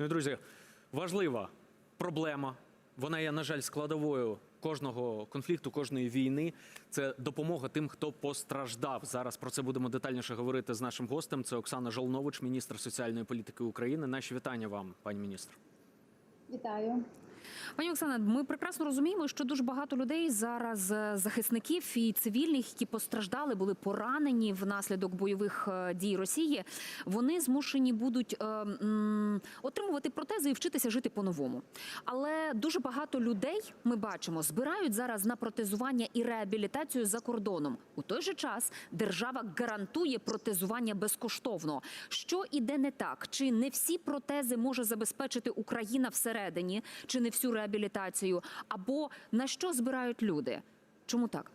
Ну друзі, важлива проблема. Вона є, на жаль, складовою кожного конфлікту, кожної війни. Це допомога тим, хто постраждав. Зараз про це будемо детальніше говорити з нашим гостем. Це Оксана Жолнович, міністр соціальної політики України. Наші вітання вам, пані міністр. Вітаю. Пані Оксана, ми прекрасно розуміємо, що дуже багато людей зараз е, захисників і цивільних, які постраждали, були поранені внаслідок бойових е, дій Росії. Вони змушені будуть е, отримувати протези і вчитися жити по-новому. Але дуже багато людей ми бачимо збирають зараз на протезування і реабілітацію за кордоном. У той же час держава гарантує протезування безкоштовно. Що іде не так? Чи не всі протези може забезпечити Україна всередині, чи не всю реабілітацію? Або на що збирають люди? Чому так?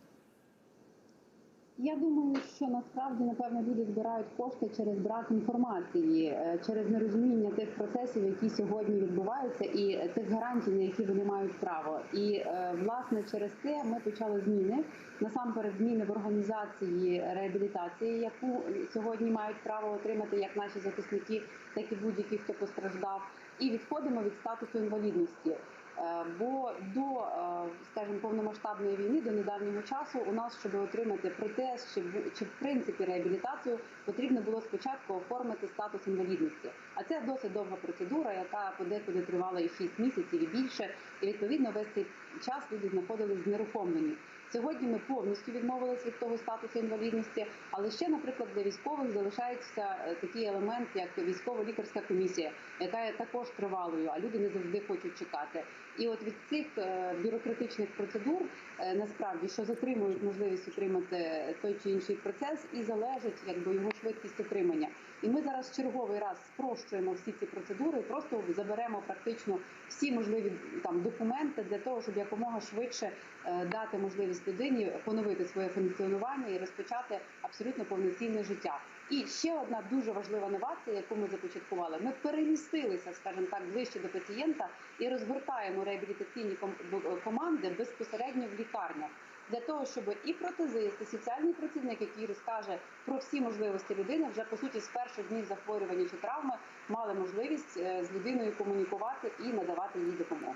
Я думаю, що насправді напевно люди збирають кошти через брак інформації, е, через нерозуміння тих процесів, які сьогодні відбуваються, і тих гарантій, на які вони мають право. І е, власне через це ми почали зміни. Насамперед, зміни в організації реабілітації, яку сьогодні мають право отримати як наші захисники, так і будь-які, хто постраждав, і відходимо від статусу інвалідності. Е, Бо до, е, скажімо, повномасштабної війни, до недавнього часу, у нас, щоб отримати протез чи чи в принципі реабілітацію, потрібно було спочатку оформити статус інвалідності. А це досить довга процедура, яка подекуди тривала і 6 місяців і більше. І відповідно весь цей час люди знаходились знерухомлені. Сьогодні ми повністю відмовилися від того статусу інвалідності, але ще, наприклад, для військових залишається е, такий елемент, як військово-лікарська комісія, яка є також тривалою, а люди не завжди хочуть чекати. І от від цих е, бюрократичних процедур е, насправді що затримують можливість отримати той чи інший процес, і залежить якби його швидкість отримання. І ми зараз черговий раз спрощуємо всі ці процедури, просто заберемо практично всі можливі там документи для того, щоб якомога швидше дати можливість людині поновити своє функціонування і розпочати абсолютно повноцінне життя. І ще одна дуже важлива новація, яку ми започаткували. Ми перемістилися, скажімо так, ближче до пацієнта і розгортаємо реабілітаційні ком- команди безпосередньо в лікарнях. Для того щоб і протезист, і соціальний працівник, який розкаже про всі можливості людини, вже по суті з перших днів захворювання чи травми мали можливість е, з людиною комунікувати і надавати їй допомогу.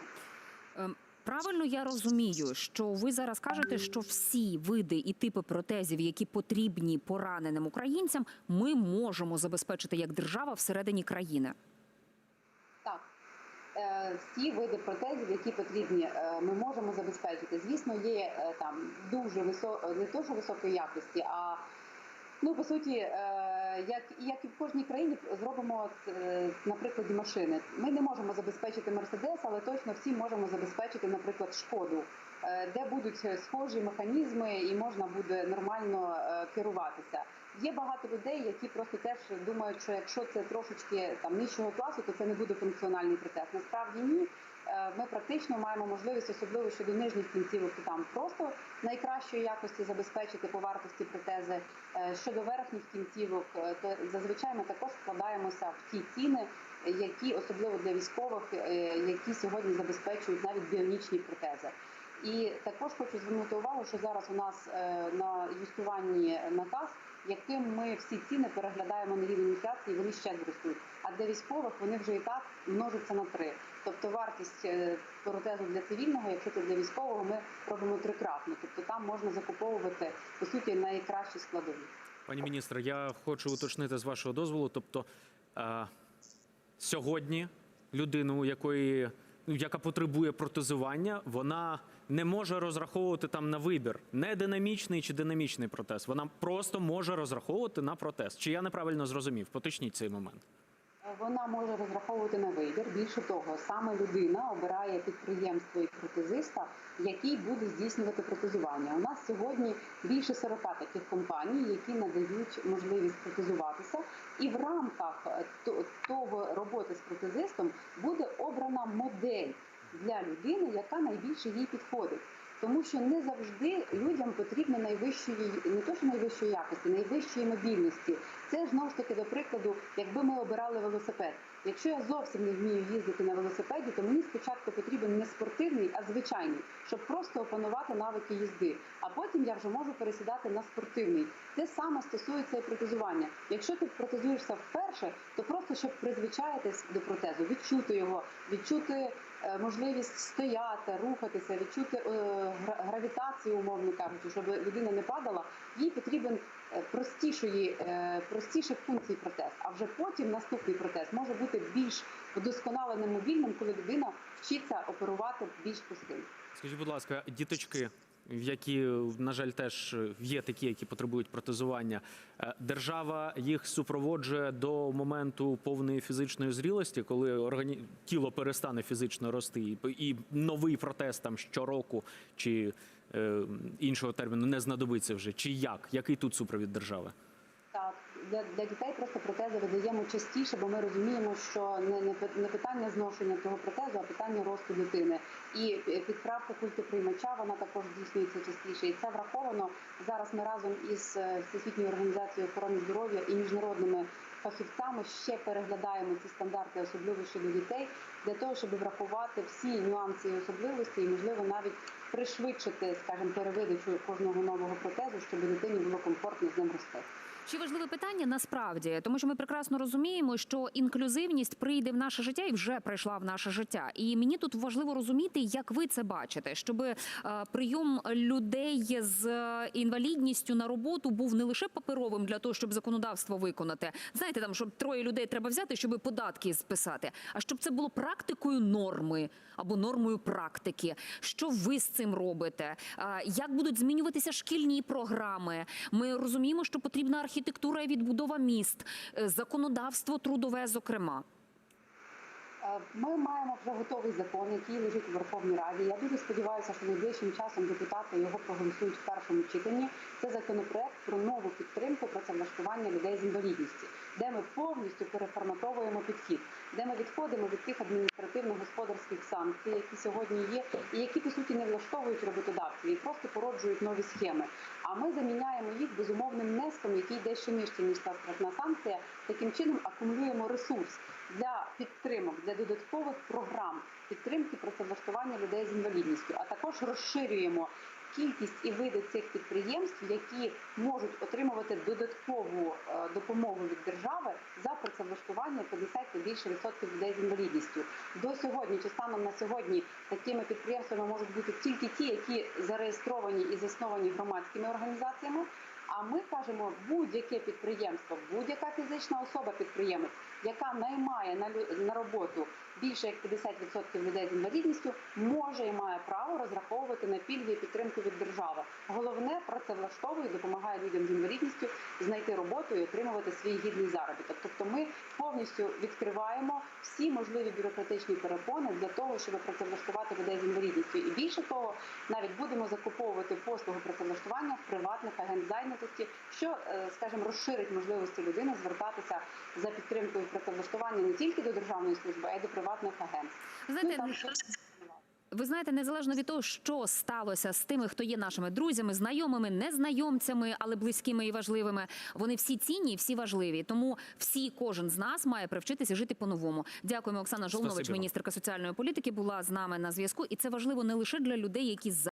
Правильно я розумію, що ви зараз кажете, що всі види і типи протезів, які потрібні пораненим українцям, ми можемо забезпечити як держава всередині країни. Так. Е, Всі види протезів, які потрібні, е, ми можемо забезпечити. Звісно, є е, там дуже висо... не то, що високої якості, а ну по суті, е, як як і в кожній країні, зробимо е, на прикладі машини. Ми не можемо забезпечити Мерседес, але точно всі можемо забезпечити, наприклад, шкоду, е, де будуть схожі механізми і можна буде нормально керуватися. Є багато людей, які просто теж думають, що якщо це трошечки там нижчого класу, то це не буде функціональний протез. Насправді ні. Е, Ми практично маємо можливість, особливо щодо нижніх кінцівок, то там просто найкращої якості забезпечити по вартості протези. Е, Щодо верхніх кінцівок, е, то зазвичай ми також вкладаємося в ті ціни, які особливо для військових, які сьогодні забезпечують навіть біонічні протези. І також хочу звернути увагу, що зараз у нас на юстуванні наказ, яким ми всі ціни переглядаємо на рівень інфляції, вони ще зростуть. А для військових вони вже і так множаться на три. Тобто вартість е, протезу для цивільного, якщо це для військового, ми робимо трикратно. Тобто там можна закуповувати по суті найкращі складові. Пані міністр, я хочу уточнити з вашого дозволу. Тобто е, сьогодні людину, якої ну, яка потребує протезування, вона не може розраховувати там на вибір не динамічний чи динамічний протез. Вона просто може розраховувати на протез. Чи я неправильно зрозумів? Поточніть цей момент. Вона може розраховувати на вибір. Більше того, саме людина обирає підприємство і протезиста, який буде здійснювати протезування. У нас сьогодні більше 40 таких компаній, які надають можливість протезуватися, і в рамках е, того роботи з протезистом буде обрана модель для людини, яка найбільше їй підходить. Тому що не завжди людям потрібно найвищої, не то що найвищої якості, найвищої мобільності. Це знову ж таки до прикладу, якби ми обирали велосипед. Якщо я зовсім не вмію їздити на велосипеді, то мені спочатку потрібен не спортивний, а звичайний, щоб просто опанувати навики їзди. А потім я вже можу пересідати на спортивний. Те саме стосується і протезування. Якщо ти протезуєшся вперше, то просто щоб призвичаїтись до протезу, відчути його, відчути можливість стояти, рухатися, відчути е, гра- гравітацію, умовно кажучи, щоб людина не падала, їй потрібен е, простішої, е, простіших функцій протез. А вже потім наступний протез може бути більш вдосконаленим мобільним, коли людина вчиться оперувати більш простим. Скажіть, будь ласка, діточки, які, на жаль, теж є такі, які потребують протезування, е, держава їх супроводжує до моменту повної фізичної зрілості, коли органі... тіло перестане фізично рости, і, новий протез там щороку чи е, іншого терміну не знадобиться вже. Чи як? Який тут супровід держави? Для, для дітей просто протези видаємо частіше, бо ми розуміємо, що не, не, не питання зношення цього протезу, а питання росту дитини. І підправка культоприймача вона також здійснюється частіше. І це враховано зараз. Ми разом із е, Всесвітньою організацією охорони здоров'я і міжнародними фахівцями ще переглядаємо ці стандарти особливості до дітей для того, щоб врахувати всі нюанси і особливості, і можливо навіть пришвидшити, скажімо, перевидачу кожного нового протезу, щоб дитині було комфортно з ним рости. Ще важливе питання насправді, тому що ми прекрасно розуміємо, що інклюзивність прийде в наше життя і вже прийшла в наше життя. І мені тут важливо розуміти, як ви це бачите, щоб е, прийом людей з е, інвалідністю на роботу був не лише паперовим для того, щоб законодавство виконати. Знаєте, там щоб троє людей треба взяти, щоб податки списати, а щоб це було практикою норми або нормою практики. Що ви з цим робите? Як будуть змінюватися шкільні програми? Ми розуміємо, що потрібна архітектура і відбудова міст, е, законодавство трудове, зокрема. Ми маємо вже готовий закон, який лежить у Верховній Раді. Я дуже сподіваюся, що найближчим часом депутати його проголосують в першому читанні. Це законопроект про нову підтримку працевлаштування людей з інвалідністю, де ми повністю переформатовуємо підхід, де ми відходимо від тих адміністративно-господарських санкцій, які сьогодні є, і які по суті не влаштовують роботодавців і просто породжують нові схеми. А ми заміняємо їх безумовним внеском, який дещо нижче ніж та штрафна санкція. Таким чином акумулюємо ресурс для підтримок, для додаткових програм підтримки працевлаштування людей з інвалідністю, а також розширюємо кількість і види цих підприємств, які можуть отримувати додаткову е, допомогу від держави за працевлаштування 50 та більше відсотків людей з інвалідністю. До сьогодні, чи станом на сьогодні, такими підприємствами можуть бути тільки ті, які зареєстровані і засновані громадськими організаціями. А ми кажемо, будь-яке підприємство, будь-яка фізична особа підприємець, яка наймає на роботу більше як 50% людей з інвалідністю, може і має право розраховувати на пільги і підтримку від держави. Головне працевлаштовує, допомагає людям з інвалідністю знайти роботу і отримувати свій гідний заробіток. Тобто, ми повністю відкриваємо всі можливі бюрократичні перепони для того, щоб працевлаштувати людей з інвалідністю. І більше того, навіть будемо закуповувати послуги працевлаштування в приватних агент зайнятості, що, е, скажімо, розширить можливості людини звертатися за підтримкою працевлаштування не тільки до державної служби, а й до приватних агентств. Ви Ну, знаєте, там Ви знаєте, незалежно від того, що сталося з тими, хто є нашими друзями, знайомими, незнайомцями, але близькими і важливими, вони всі цінні, і всі важливі. Тому всі, кожен з нас має привчитися жити по-новому. Дякуємо, Оксана Жолнович, міністерка соціальної політики, була з нами на зв'язку. І це важливо не лише для людей, які